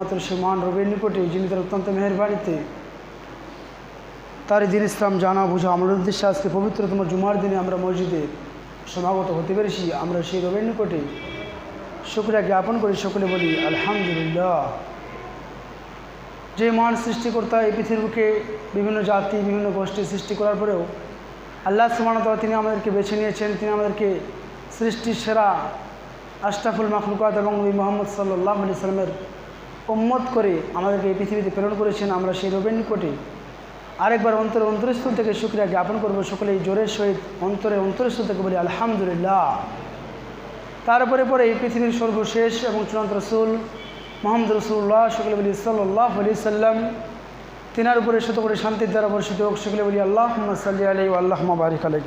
মাত্র সে মহান রবের নিকটে, যিনি তার অত্যন্ত মেহরবানিতে তার দিন ইসলাম জানা, বোঝা আমার উদ্দেশ্যে আজকে পবিত্রতম জুমার দিনে আমরা মসজিদে সমাগত হতে পেরেছি। আমরা সেই রবের নিকটে শুক্রিয়া জ্ঞাপন করি, সকলে বলি, আলহামদুলিল্লাহ। যে মহান সৃষ্টিকর্তা এই পৃথিবীকে বিভিন্ন জাতি, বিভিন্ন গোষ্ঠী সৃষ্টি করার পরেও আল্লাহ সুমানতলা তিনি আমাদেরকে বেছে নিয়েছেন। তিনি আমাদেরকে সৃষ্টির সেরা আশরাফুল মাখলুকাত এবং মোহাম্মদ সাল্লাহ আলি সাল্লামের উম্মত করে আমাদেরকে এই পৃথিবীতে প্রেরণ করেছেন আমরা সেই রবের নিকটে। আরেকবার অন্তরে অন্তরস্থল থেকে শুক্রিয়া জ্ঞাপন করব, সকলেই জোরের সহিত অন্তরে অন্তরস্থল থেকে বলি, আলহামদুলিল্লাহ। তারপরে পরে এই পৃথিবীর সর্বশেষ এবং চূড়ান্ত রসুল মোহাম্মদ রসুল্লাহ, সকলে বলি সাল্লাহ আলি সাল্লাম। তিনার উপরে শত করে শান্তির দ্বারা বর্ষিত হোক, সকলে বলি আল্লাহ সাল্লি আলাই আল্লাহ বারিক আলাই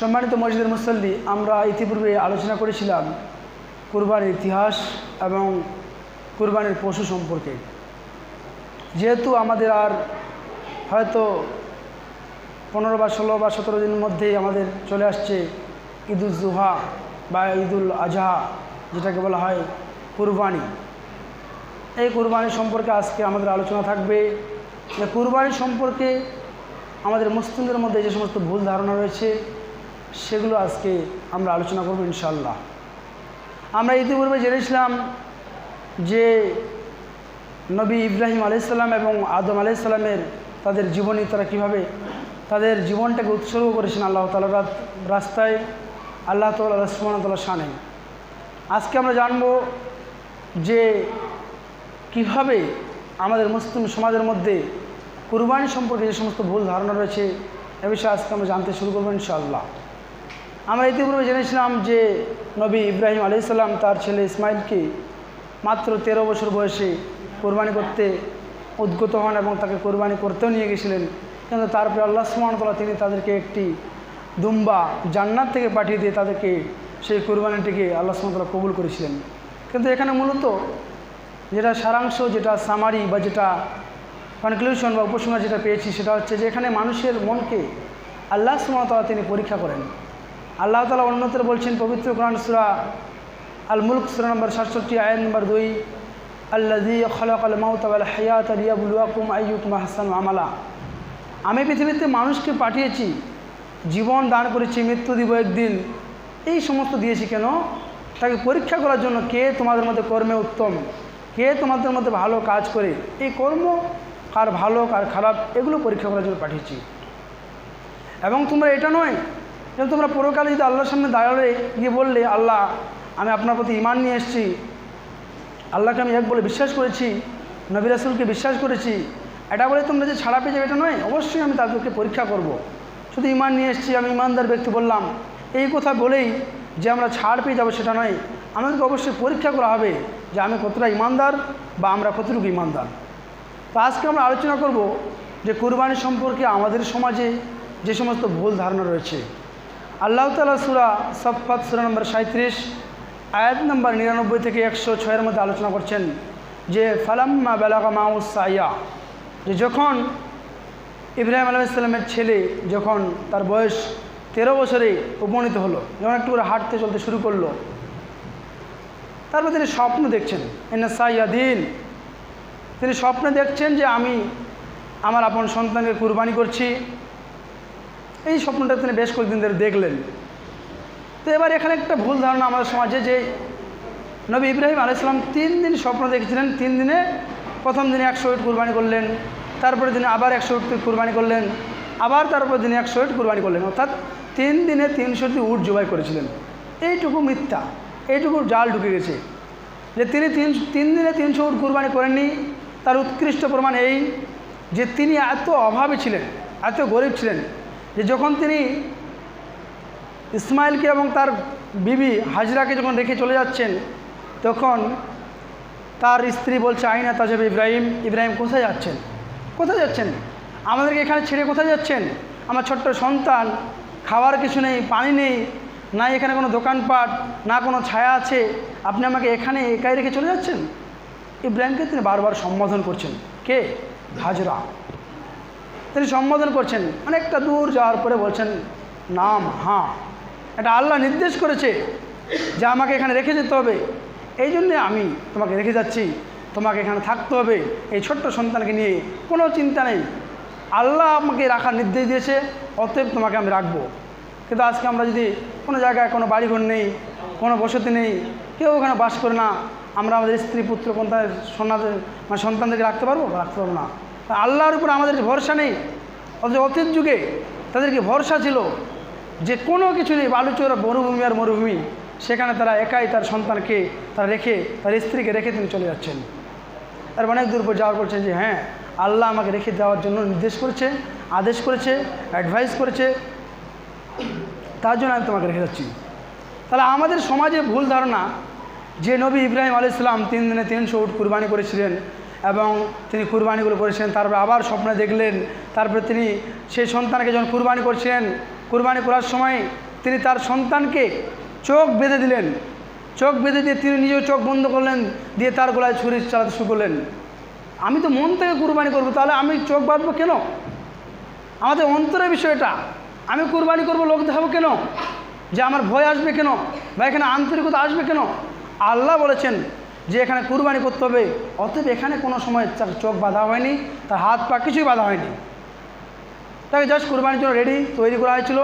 সম্মানিত মসজিদের মুসল্লি, আমরা ইতিপূর্বে আলোচনা করেছিলাম কুরবানির ইতিহাস এবং কুরবানির পশু সম্পর্কে। যেহেতু আমাদের আর হয়তো পনেরো বা ষোলো বা সতেরো দিনের মধ্যেই আমাদের চলে আসছে ঈদুল জুহা বা ঈদুল আজহা, যেটাকে বলা হয় কুরবানি। এই কুরবানি সম্পর্কে আজকে আমাদের আলোচনা থাকবে। যে কুরবানি সম্পর্কে আমাদের মুসলিমদের মধ্যে যে সমস্ত ভুল ধারণা রয়েছে, সেগুলো আজকে আমরা আলোচনা করব ইনশাল্লাহ আমরা ইতিপূর্বে জেনেছিলাম যে নবী ইব্রাহিম আলাইসাল্লাম এবং আদম আলাইসাল্লামের তাদের জীবনী তারা কীভাবে তাদের জীবনটাকে উৎসর্গ করেছেন আল্লাহ তালার রাস্তায়। আল্লাহ তাল্লাহ সুমানতাল্লাহ শানে। আজকে আমরা জানব যে কীভাবে আমাদের মুসলিম সমাজের মধ্যে কুরবানি সম্পর্কে যে সমস্ত ভুল ধারণা রয়েছে, এ বিষয়ে আজকে আমরা জানতে শুরু করব ইনশাআল্লাহ। আমরা ইতিপূর্বে জেনেছিলাম যে নবী ইব্রাহিম আলাইসাল্লাম তার ছেলে ইসমাইলকে মাত্র তেরো বছর বয়সে কোরবানি করতে উদ্গত হন এবং তাকে কোরবানি করতেও নিয়ে গেছিলেন। কিন্তু তারপরে আল্লাহ সুমানতলা তিনি তাদেরকে একটি দুম্বা জান্নাত থেকে পাঠিয়ে দিয়ে তাদেরকে সেই কোরবানিটিকে আল্লাহ সুমানতলা কবুল করেছিলেন। কিন্তু এখানে মূলত যেটা সারাংশ, যেটা সামারি বা যেটা কনক্লুশন বা উপসংহার যেটা পেয়েছি সেটা হচ্ছে যে এখানে মানুষের মনকে আল্লাহ সুমতলা তিনি পরীক্ষা করেন। আল্লাহ তালা অন্যতর বলছেন, পবিত্র কোরআন সুরা আল মুলক সুরা নম্বর সাতষট্টি, আয়াত নম্বর দুই আল্লাজি মাউত হাসান আমালা। আমি পৃথিবীতে মানুষকে পাঠিয়েছি, জীবন দান করেছি, মৃত্যু দিব একদিন। এই সমস্ত দিয়েছি কেন? তাকে পরীক্ষা করার জন্য কে তোমাদের মধ্যে কর্মে উত্তম? কে তোমাদের মধ্যে ভালো কাজ করে? এই কর্ম কার ভালো, কার খারাপ, এগুলো পরীক্ষা করার জন্য পাঠিয়েছি। এবং তোমরা এটা নয় যেন তোমরা পরকালে যদি আল্লাহর সামনে দাঁড়ালে, গিয়ে বললে, আল্লাহ, আমি আপনার প্রতি ইমান নিয়ে এসেছি। আল্লাহকে আমি এক বলে বিশ্বাস করেছি, নবী রাসুলকে বিশ্বাস করেছি। এটা বলে তোমরা যে ছাড়া পেয়ে যাবে এটা নয়, অবশ্যই আমি তাদেরকে পরীক্ষা করব। শুধু ইমান নিয়ে এসেছি, আমি ইমানদার ব্যক্তি বললাম। এই কথা বলেই যে আমরা ছাড় পেয়ে যাব সেটা নয়, আমাদেরকে অবশ্যই পরীক্ষা করা হবে যে আমি কতটা ইমানদার বা আমরা কতটুকু ইমানদার তো আজকে আমরা আলোচনা করব যে কুরবানি সম্পর্কে আমাদের সমাজে যে সমস্ত ভুল ধারণা রয়েছে আল্লাহ তালা সুরা সফাত সুরা নম্বর সাঁত্রিশ আয়াত নম্বর নিরানব্বই থেকে একশো ছয়ের মধ্যে আলোচনা করছেন যে, ফালাম্মা বেলাকা মাউস সাইয়া। যে যখন ইব্রাহিম আলাহ ইসলামের ছেলে যখন তার বয়স তেরো বছরে উপনীত হলো, যখন একটু করে হাঁটতে চলতে শুরু করল, তারপর তিনি স্বপ্ন দেখছেন এনা সাইয়াদিন তিনি স্বপ্নে দেখছেন যে, আমি আমার আপন সন্তানকে কুরবানি করছি। এই স্বপ্নটা তিনি বেশ কয়েকদিন ধরে দেখলেন। তো এবার এখানে একটা ভুল ধারণা আমাদের সমাজে যে নবী ইব্রাহিম আলাইসালাম তিন দিন স্বপ্ন দেখেছিলেন, তিন দিনে প্রথম দিনে একশো উট কুরবানি করলেন তারপরে দিনে আবার একশো উট কুরবানি করলেন, আবার তারপর দিনে একশো উট কুরবানি করলেন, অর্থাৎ তিন দিনে তিনশোটি উট জবাই করেছিলেন। এইটুকু মিথ্যা, এইটুকু জাল ঢুকে গেছে। যে তিনি তিন তিন দিনে তিনশো উট কুরবানি করেননি, তার উৎকৃষ্ট প্রমাণ এই যে তিনি এত অভাবী ছিলেন, এত গরিব ছিলেন যে যখন তিনি ইসমাইলকে এবং তার বিবি হাজরাকে যখন রেখে চলে যাচ্ছেন, তখন তার স্ত্রী বলছে, আইনা তাজব ইব্রাহিম ইব্রাহিম কোথায় যাচ্ছেন? কোথায় যাচ্ছেন? আমাদেরকে এখানে ছেড়ে কোথায় যাচ্ছেন? আমার ছোট্ট সন্তান, খাওয়ার কিছু নেই, পানি নেই না এখানে কোনো দোকানপাট, না কোনো ছায়া আছে। আপনি আমাকে এখানে একাই রেখে চলে যাচ্ছেন? ইব্রাহিমকে তিনি বারবার সম্বোধন করছেন, কে? হাজরা। তিনি সম্বোধন করছেন। অনেকটা দূর যাওয়ার পরে বলছেন, নাম, হাঁ। এটা আল্লাহ নির্দেশ করেছে যে আমাকে এখানে রেখে যেতে হবে। এই জন্যে আমি তোমাকে রেখে যাচ্ছি। তোমাকে এখানে থাকতে হবে। এই ছোট্ট সন্তানকে নিয়ে কোনো চিন্তা নেই। আল্লাহ আমাকে রাখার নির্দেশ দিয়েছে, অতএব তোমাকে আমি রাখব। কিন্তু আজকে আমরা যদি কোনো জায়গায় কোনো বাড়িঘর নেই, কোনো বসতি নেই, কেউ ওখানে বাস করে না, আমরা আমাদের স্ত্রী, পুত্র কোনটা সন্তানদের মানে সন্তানদেরকে রাখতে পারব? রাখতে পারব না। আল্লাহর উপর আমাদের ভরসা নেই। অথচ অতীত যুগে তাদেরকে ভরসা ছিল যে কোনো কিছু নেই, বালুচোর মরুভূমি আর মরুভূমি, সেখানে তারা একাই তার সন্তানকে তারা রেখে, তার স্ত্রীকে রেখে তিনি চলে যাচ্ছেন। আর অনেক দূর পর যাওয়ার করছে যে হ্যাঁ আল্লাহ আমাকে রেখে দেওয়ার জন্য নির্দেশ করেছে, আদেশ করেছে অ্যাডভাইস করেছে। তার জন্য আমি তোমাকে রেখে যাচ্ছি। তাহলে আমাদের সমাজে ভুল ধারণা যে নবী ইব্রাহিম আলি ইসলাম তিন দিনে তিনশো উট কুরবানি করেছিলেন এবং তিনি কুরবানিগুলো করেছিলেন। তারপরে আবার স্বপ্নে দেখলেন। তারপরে তিনি সেই সন্তানকে যখন কুরবানি করছিলেন, কুরবানি করার সময় তিনি তার সন্তানকে চোখ বেঁধে দিলেন। চোখ বেঁধে দিয়ে তিনি নিজেও চোখ বন্ধ করলেন, দিয়ে তার গলায় ছুরি চালাতে শুরু করলেন। আমি তো মন থেকে কুরবানি করব, তাহলে আমি চোখ বাঁধবো কেন? আমাদের অন্তরের বিষয়টা আমি কুরবানি করব, লোক দেখাবো কেন? যে আমার ভয় আসবে কেন? বা এখানে আন্তরিকতা আসবে কেন? আল্লাহ বলেছেন যে এখানে কুরবানি করতে হবে, অতএব এখানে কোনো সময় তার চোখ বাঁধা হয়নি, তার হাত পা কিছুই বাঁধা হয়নি। তাকে জাস্ট কুরবানির জন্য রেডি তৈরি করা হয়েছিল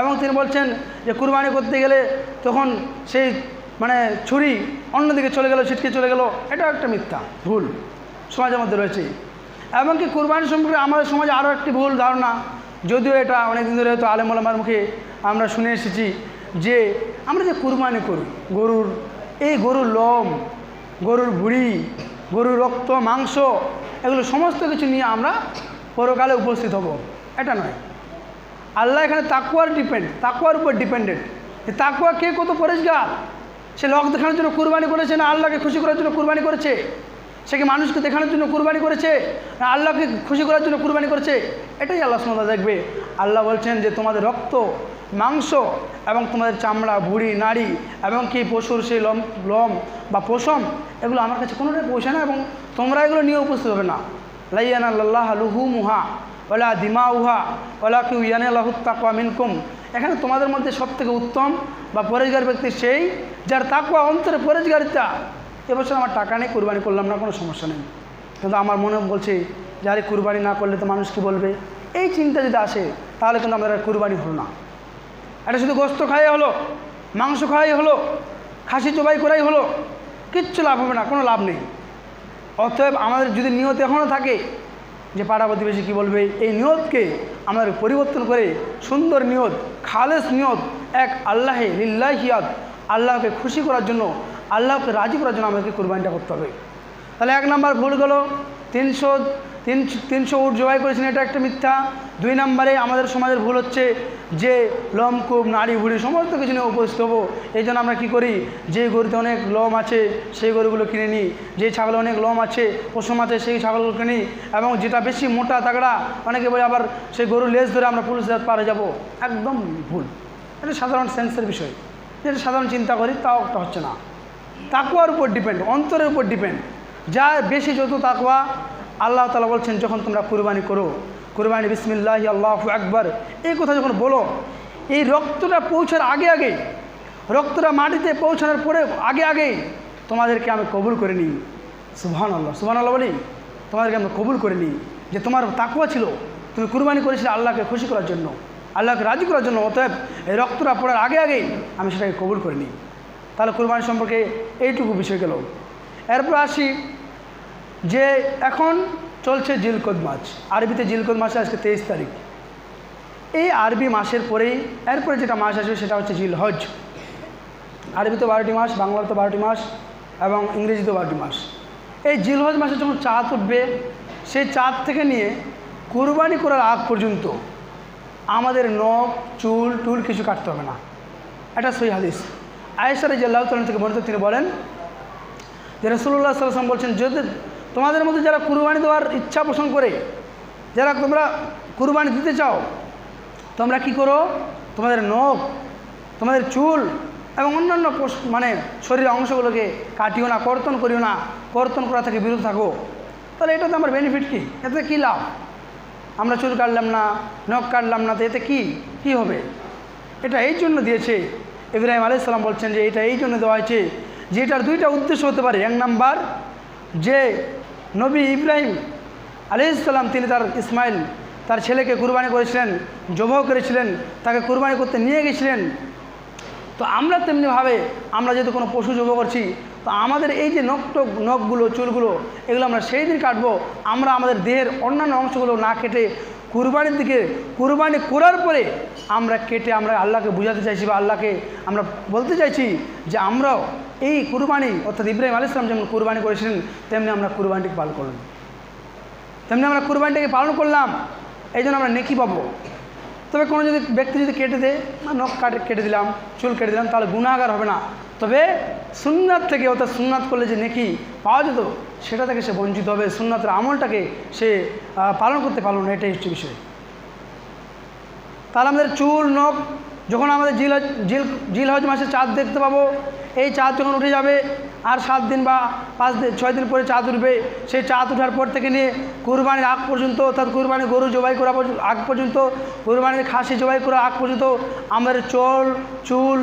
এবং তিনি বলছেন যে কুরবানি করতে গেলে তখন সেই মানে ছুরি অন্যদিকে চলে গেল, ছিটকে চলে গেল এটা একটা মিথ্যা, ভুল সমাজের মধ্যে রয়েছে। এমনকি কুরবানি সম্পর্কে আমাদের সমাজে আরও একটি ভুল ধারণা, যদিও এটা অনেক দিন ধরে হয়তো আলেমার মুখে আমরা শুনে এসেছি যে আমরা যে কুরবানি করি, গরুর, এই গরুর লোম গরুর ভুড়ি, গরুর রক্ত, মাংস, এগুলো সমস্ত কিছু নিয়ে আমরা পরকালে উপস্থিত হব। এটা নয়। আল্লাহ এখানে তাকুয়ার ডিপেন্ড তাকুয়ার উপর ডিপেন্ডেন্ট তাকুয়া কে কত পরিষ্কার? সে লোক দেখানোর জন্য কুরবানি করেছে না আল্লাহকে খুশি করার জন্য কুরবানি করেছে? সে কি মানুষকে দেখানোর জন্য কুরবানি করেছে না আল্লাহকে খুশি করার জন্য কুরবানি করেছে? এটাই আল্লাহ সুমদা দেখবে। আল্লাহ বলছেন যে তোমাদের রক্ত মাংস এবং তোমাদের চামড়া, ভুড়ি, নাড়ি এবং কি পশুর সেই লম লম বা পশম এগুলো আমার কাছে কোনোটাই পৌঁছে না এবং তোমরা এগুলো নিয়ে উপস্থিত হবে না। লাইয়ান আল্লাহ লুহু মুহা ওলা দিমা উহা ওলা কিউ ইয়ানে আল্লাহুত্তাকুয়া মিনকুম। এখানে তোমাদের মধ্যে সবথেকে উত্তম বা পরেজগার ব্যক্তি সেই যার তাকুয়া অন্তরে পরেজগারিতা এবছর আমার টাকা নেই, কুরবানি করলাম না, কোনো সমস্যা নেই। কিন্তু আমার মনে বলছে যে আরে কুরবানি না করলে তো মানুষ কী বলবে? এই চিন্তা যদি আসে, তাহলে কিন্তু আমাদের কুরবানি হলো না। এটা শুধু গোস্ত খাওয়াই হলো, মাংস খাওয়াই হলো, খাসি চোবাই করাই হলো, কিচ্ছু লাভ হবে না, কোনো লাভ নেই। অতএব আমাদের যদি নিয়ত এখনও থাকে যে পাড়া প্রতিবেশী কী বলবে, এই নিয়তকে আমাদের পরিবর্তন করে সুন্দর নিয়ত, খালেস নিয়ত, এক আল্লাহে লিল্লাহিয়াত আল্লাহকে খুশি করার জন্য, আল্লাহকে রাজি করার জন্য আমাদেরকে কোরবানিটা করতে হবে। তাহলে এক নম্বর ভুল গেল, তিনশো তিন, তিনশো উট জবাই করেছেন, এটা একটা মিথ্যা। দুই নম্বরে আমাদের সমাজের ভুল হচ্ছে যে লমকূপ নাড়ি, ভুড়ি, সমস্ত কিছু নিয়ে উপস্থিত হব। এই জন্য আমরা কী করি? যে গরুতে অনেক লম আছে, সেই গরুগুলো কিনে নিই। যে ছাগলে অনেক লম আছে, পশম আছে, সেই ছাগলগুলো কিনি এবং যেটা বেশি মোটা তাগড়া, অনেকে বলে আবার সেই গরুর লেজ ধরে আমরা পুলিশ পারে যাব। একদম ভুল। এটা সাধারণ সেন্সের বিষয়। যেটা সাধারণ চিন্তা করি, তাও একটা হচ্ছে না। তাকুয়ার উপর ডিপেন্ড অন্তরের উপর ডিপেন্ড যা বেশি যত তাকুয়া আল্লাহ তালা বলছেন, যখন তোমরা কুরবানি করো, কুরবানি, বিসমিল্লাহ, আল্লাহ আকবর, এই কথা যখন বলো, এই রক্তটা পৌঁছার আগে আগে, রক্তটা মাটিতে পৌঁছানোর পরে আগে আগে তোমাদেরকে আমি কবুল করে নিই। সুবহান আল্লাহ সুবহান আল্লাহ বলি, তোমাদেরকে আমি কবুল করে নিই যে তোমার তাকুয়া ছিল, তুমি কুরবানি করেছিলে আল্লাহকে খুশি করার জন্য, আল্লাহকে রাজি করার জন্য, অতএব এই রক্তটা পড়ার আগে আগেই আমি সেটাকে কবুল করে নিই। তাহলে কুরবানি সম্পর্কে এইটুকু বিষয় গেল। এরপর আসি যে এখন চলছে জিলকদ মাস আরবিতে জিলকদ মাসে আজকে তেইশ তারিখ। এই আরবি মাসের পরেই, এরপরে যেটা মাস আসবে সেটা হচ্ছে জিল হজ আরবিতে বারোটি মাস, বাংলাতে বারোটি মাস এবং ইংরেজিতে বারোটি মাস। এই জিলহজ মাসে যখন চাঁদ উঠবে, সেই চাঁদ থেকে নিয়ে কুরবানি করার আগ পর্যন্ত আমাদের নখ, চুল, টুল কিছু কাটতে হবে না। এটা সই হাদিস। আয়েসার তালন থেকে বর্ণিত তিনি বলেন যে রসুল্লাহ সাল্লাম বলছেন, যদি তোমাদের মধ্যে যারা কুরবানি দেওয়ার ইচ্ছা পোষণ করে, যারা তোমরা কুরবানি দিতে চাও, তোমরা কি করো? তোমাদের নখ, তোমাদের চুল এবং অন্যান্য মানে শরীরের অংশগুলোকে কাটিও না, কর্তন করিও না, কর্তন করা থেকে বিরত থাকো। তাহলে এটাতে আমার বেনিফিট কী? এতে কী লাভ? আমরা চুল কাটলাম না, নখ কাটলাম না, তো এতে কী? কী হবে? এটা এই জন্য দিয়েছে ইব্রাহিম আলাইসাল্লাম বলছেন যে এটা এই জন্য দেওয়া হয়েছে যে এটার দুইটা উদ্দেশ্য হতে পারে। এক নাম্বার, যে নবী ইব্রাহিম আলাইসাল্লাম তিনি তার ইসমাইল, তার ছেলেকে কুরবানি করেছিলেন জবাও করেছিলেন, তাকে কুরবানি করতে নিয়ে গেছিলেন। তো আমরা তেমনিভাবে, আমরা যেহেতু কোনো পশু জব করছি, তো আমাদের এই যে নখ নখগুলো, চুলগুলো, এগুলো আমরা সেই দিন কাটবো। আমরা আমাদের দেহের অন্যান্য অংশগুলো না কেটে কুরবানির দিকে, কুরবানি করার পরে আমরা কেটে আমরা আল্লাহকে বুঝাতে চাইছি বা আল্লাহকে আমরা বলতে চাইছি যে আমরাও এই কুরবানি, অর্থাৎ ইব্রাহিম আলী ইসলাম যেমন কুরবানি করেছিলেন, তেমনি আমরা কুরবানিটিকে পালন করলাম। তেমনি আমরা কুরবানিটাকে পালন করলাম এই জন্য আমরা নেকি পাবো। তবে কোনো যদি ব্যক্তি যদি কেটে দেয় নখ কাটে, কেটে দিলাম, চুল কেটে দিলাম, তাহলে গুণাগার হবে না। তবে সুন্নাত থেকে অর্থাৎ সুন্নাত করলে যে নেকি পাওয়া যেত, সেটা থেকে সে বঞ্চিত হবে। সুন্নাতের আমলটাকে সে পালন করতে পারল না, এটাই হচ্ছে বিষয়। তাহলে আমাদের চুল, নখ যখন আমাদের জিল জিল জিল হজ মাসে চাঁদ দেখতে পাবো, এই চাঁদ যখন উঠে যাবে, আর সাত দিন বা পাঁচ দিন, ছয় দিন পরে চাঁদ উঠবে, সেই চাঁদ ওঠার পর থেকে নিয়ে কুরবানির আগ পর্যন্ত, অর্থাৎ কুরবানির গরু জবাই করা আগ পর্যন্ত, কুরবানির খাসি জবাই করা আগ পর্যন্ত, আমাদের চল, চুল,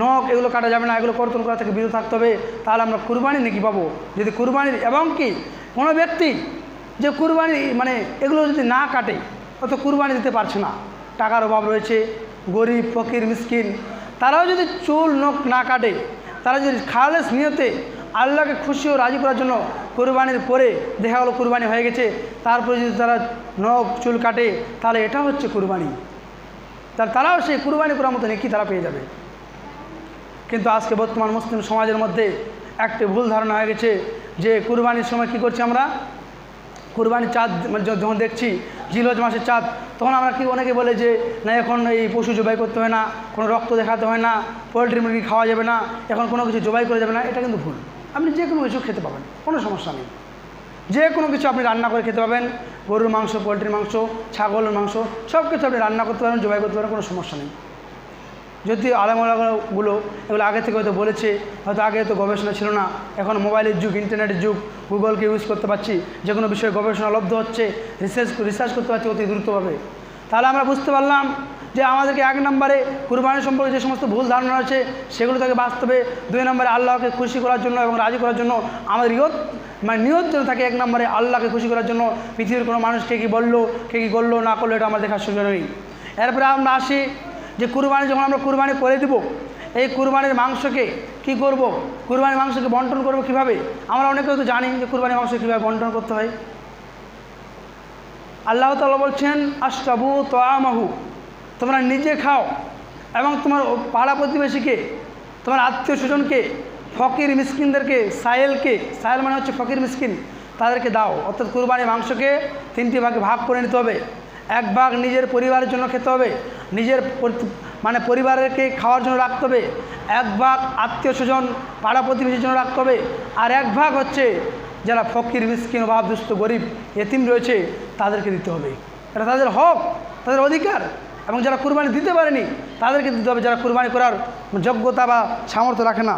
নখ, এগুলো কাটা যাবে না, এগুলো কর্তন করা থেকে বিরত থাকতে হবে, তাহলে আমরা কুরবানি নাকি পাবো। যদি কুরবানির, এবং কি, কোনো ব্যক্তি যে কুরবানি মানে এগুলো যদি না কাটে, অত কুরবানি দিতে পারছে না। টাকার অভাব রয়েছে গরিব, ফকির, মিসকিন, তারাও যদি চুল, নখ না কাটে, তারা যদি খালেস নিয়তে আল্লাহকে খুশি ও রাজি করার জন্য কুরবানির পরে দেখা গেলো কুরবানি হয়ে গেছে, তারপরে যদি তারা নখ, চুল কাটে, তাহলে এটা হচ্ছে কুরবানি। তার তারাও সেই কুরবানি করার মতো নেকি তারা পেয়ে যাবে। কিন্তু আজকে বর্তমান মুসলিম সমাজের মধ্যে একটি ভুল ধারণা হয়ে গেছে যে কুরবানির সময় কি করছি আমরা? কুরবানির চাঁদ মানে যখন দেখছি জিলজ মাসের চাঁদ, তখন আমরা কি অনেকে বলে যে, না, এখন এই পশু জবাই করতে হয় না, কোনো রক্ত দেখাতে হয় না, পোলট্রি মুরগি খাওয়া যাবে না, এখন কোনো কিছু জবাই করা যাবে না। এটা কিন্তু ভুল। আপনি যে কোনো কিছু খেতে পাবেন, কোনো সমস্যা নেই। যে কোনো কিছু আপনি রান্না করে খেতে পাবেন, গরুর মাংস, পোলট্রির মাংস, ছাগলের মাংস সব কিছু আপনি রান্না করতে পারেন, জবাই করতে পারেন, কোনো সমস্যা নেই। যদি আলামগুলো এগুলো আগে থেকে হয়তো বলেছে, হয়তো আগে তো গবেষণা ছিল না, এখন মোবাইলের যুগ, ইন্টারনেটের যুগ, গুগলকে ইউজ করতে পারছি, যে কোনো বিষয়ে গবেষণা লব্ধ হচ্ছে রিসার্চ রিসার্চ করতে পারছি অতি দ্রুতভাবে। তাহলে আমরা বুঝতে পারলাম যে আমাদেরকে এক নম্বরে কুরবানি সম্পর্কে যে সমস্ত ভুল ধারণা আছে সেগুলো থেকে বাস্তবে দুই নম্বরে আল্লাহকে খুশি করার জন্য এবং রাজি করার জন্য আমাদের ইয়ত মানে নিয়ত যেন থাকে, এক নম্বরে আল্লাহকে খুশি করার জন্য পৃথিবীর কোনো মানুষকে কী বলল, কে কী করল, না করল, এটা আমার দেখার সুযোগ নেই। এরপরে আমরা আসি যে কুরবানি যখন আমরা কুরবানি করে দিব, এই কুরবানির মাংসকে কি করব? কুরবানির মাংসকে বন্টন করব কীভাবে? আমরা অনেকেও তো জানি যে কুরবানির মাংস কীভাবে বন্টন করতে হয়। আল্লাহ তালা বলছেন, আশরাবু তোয়ামাহু তোমরা নিজে খাও এবং তোমার পাড়া প্রতিবেশীকে, তোমার আত্মীয় স্বজনকে, ফকির মিসকিনদেরকে, সায়েলকে, সায়েল মানে হচ্ছে ফকির মিসকিন, তাদেরকে দাও। অর্থাৎ কুরবানির মাংসকে তিনটি ভাগে ভাগ করে নিতে হবে। এক ভাগ নিজের পরিবারের জন্য খেতে হবে, নিজের মানে পরিবারকে খাওয়ার জন্য রাখতে হবে, এক ভাগ আত্মীয় স্বজন, পাড়া প্রতিবেশীর জন্য রাখতে হবে, আর এক ভাগ হচ্ছে যারা ফকির, মিসকিন অভাব দুস্থ গরিব, এতিম রয়েছে, তাদেরকে দিতে হবে। এটা তাদের হক, তাদের অধিকার, এবং যারা কুরবানি দিতে পারেনি, তাদেরকে দিতে হবে। যারা কুরবানি করার যোগ্যতা বা সামর্থ্য রাখে না